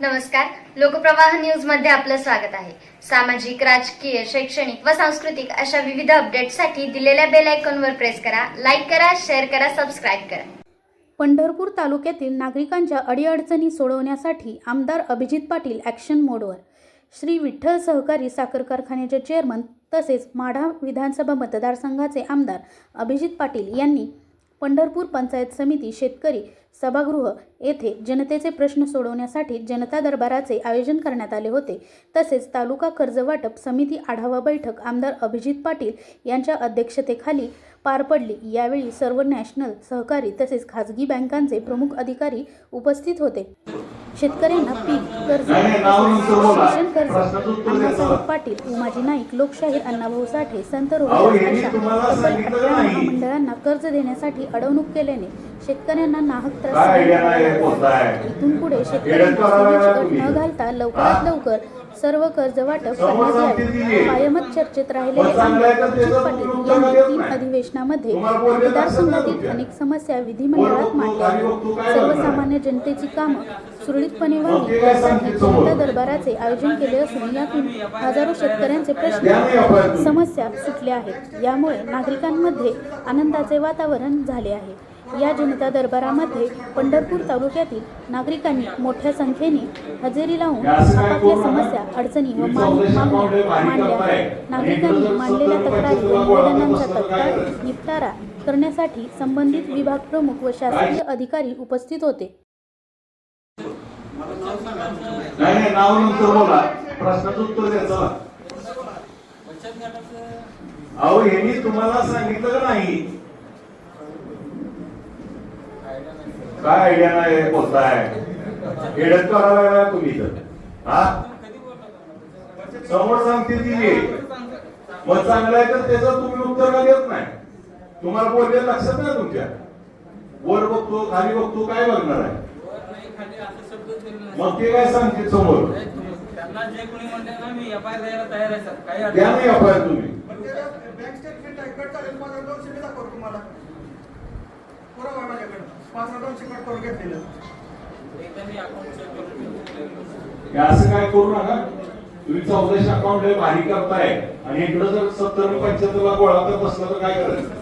नमस्कार. लोकप्रवाह न्यूजमध्ये आपलं स्वागत आहे. सामाजिक राजकीय शैक्षणिक व सांस्कृतिक अशा विविध अपडेटसाठी दिलेल्या बेल आयकॉनवर प्रेस करा लाईक करा शेअर करा सबस्क्राईब करा. पंढरपूर तालुक्यातील नागरिकांच्या अडीअडचणी सोडवण्यासाठी आमदार अभिजित पाटील ॲक्शन मोडवर श्री विठ्ठल सहकारी साखर कारखान्याचे चेअरमन तसेच माढा विधानसभा मतदारसंघाचे आमदार अभिजित पाटील यांनी पंढरपूर पंचायत समिती शेतकरी सभागृह येथे जनतेचे प्रश्न सोडवण्यासाठी जनता दरबाराचे आयोजन करण्यात आले होते. तसेच तालुका कर्ज वाटप समिती आढावा बैठक आमदार अभिजित पाटील यांच्या अध्यक्षतेखाली पार पडली. यावेळी सर्व नॅशनल सहकारी तसेच खाजगी बँकांचे प्रमुख अधिकारी उपस्थित होते. शेतकऱ्यांना पीक कर्ज. शिक्षण कर्ज अण्णासाहेब. पाटील उमाजी नाईक लोकशाहीर अण्णाभाऊ साठे संत रोहिदास. महामंडळांना कर्ज देण्यासाठी अडवणूक केल्याने शेतकऱ्यांना नाहक त्रास इथून पुढे तुम्ही. न घालता लवकरात? लवकर सर्व कर्ज वाटप करण्यात यावे कायमच चर्चेत राहिलेले पाटील यांनी तीन. अधिवेशनामध्ये मतदारसंघातील अनेक समस्या विधिमंडळात मांडल्या? सर्वसामान्य जनतेची कामं सुरळीतपणे व्हावी यासाठी? जनता दरबाराचे आयोजन केले असून यातून हजारो शेतकऱ्यांचे प्रश्न. समस्या सुटल्या आहेत यामुळे नागरिकांमध्ये आनंदाचे वातावरण झाले आहे या जनता दरबारामध्ये पंढरपूर तालुक्यातील नागरिकांनी मोठ्या संख्येने हजेरी लावून आपापल्या समस्या अडचणी व मागण्या मांडल्या. नागरिकांनी मांडलेल्या तक्रारी व निवेदनांचा तत्काळ निपटारा करण्यासाठी संबंधित विभाग प्रमुख व शासकीय अधिकारी उपस्थित होते. अहो यांनी तुम्हाला सांगितलं नाही? काय आयडिया नाही बोलताय. हेडत करायला तुम्ही तर हा? समोर सांगतील की हे. मग चांगलं आहे तर त्याचं तुम्ही उत्तर का देत नाही? तुम्हाला बोलले लक्षात नाही तुमच्या? वर बघतो खाली बघतो काय बघणार आहे? मग ते काय सांगतील समोर? त्यांना जे कोणी म्हणते ना मी एफ आय द्यायला तयार आहे सर. काही द्या नाही. आपण तुम्ही. पण ते बँक स्टेटमेंट आहे कट चालेल माझा दोनशे मी दाखवतो तुम्हाला पुरावा आहे माझ्याकडे माझा दोनशे कट करून घेतलेलं नाही. एकदा मी अकाउंट चेक करून घेतो. हे असं काय करू नका. तुम्ही चौदाशे अकाउंट हे भारी करताय. आणि इकडं जर सत्तर पंच्याहत्तर ला गोळा करत असला तर काय करायचं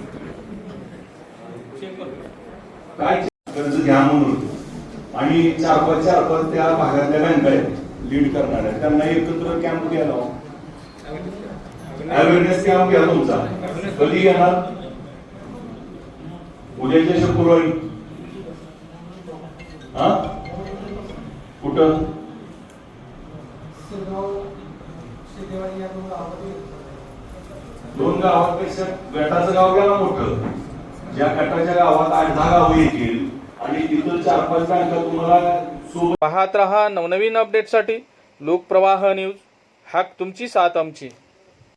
काय कर्ज घ्या म्हणून. आणि चार पाच चार पाच त्या भागातल्या बँका आहेत लीड करणाऱ्या. त्यांना एकत्र कॅम्प घ्यायला अवेअरनेस कॅम्प घ्या तुमचा. कधी घेणार उद्याच्या शुक्रवारी. हा? कुठं? दोन गावापेक्षा गटाचं गाव गेला मोठं. ज्या गटाच्या गावात आठ दहा गावं येतील आणि तिथं चार पाच बँका तुम्हाला सोबत पाहत रहा नवनवीन अपडेटसाठी लोकप्रवाह न्यूज हाक तुमची साथ आमची.